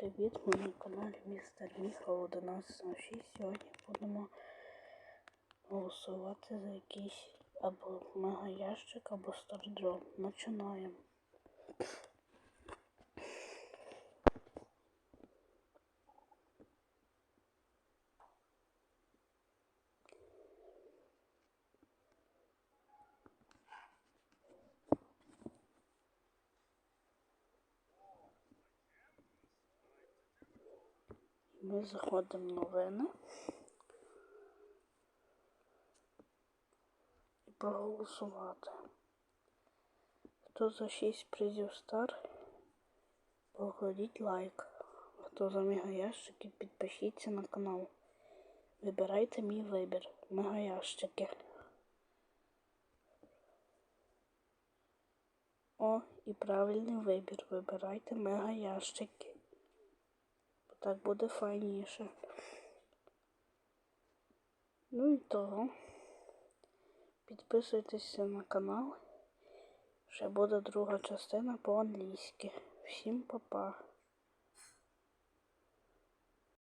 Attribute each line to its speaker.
Speaker 1: Привіт, ми на каналі Містер Міха 1106. Сьогодні будемо голосувати за якийсь або мегаящик, або стардроп. Починаємо. Ми заходимо в новини і проголосувати. Хто за 6 призів стар, покладіть лайк. Хто за мегаящики, підпишіться на канал. Вибирайте мій вибір. Мегаящики. О, і правильний вибір. Вибирайте мегаящики. Так буде файніше. Ну і того. Підписуйтесь на канал. Ще буде друга частина по-англійськи. Всім па-па.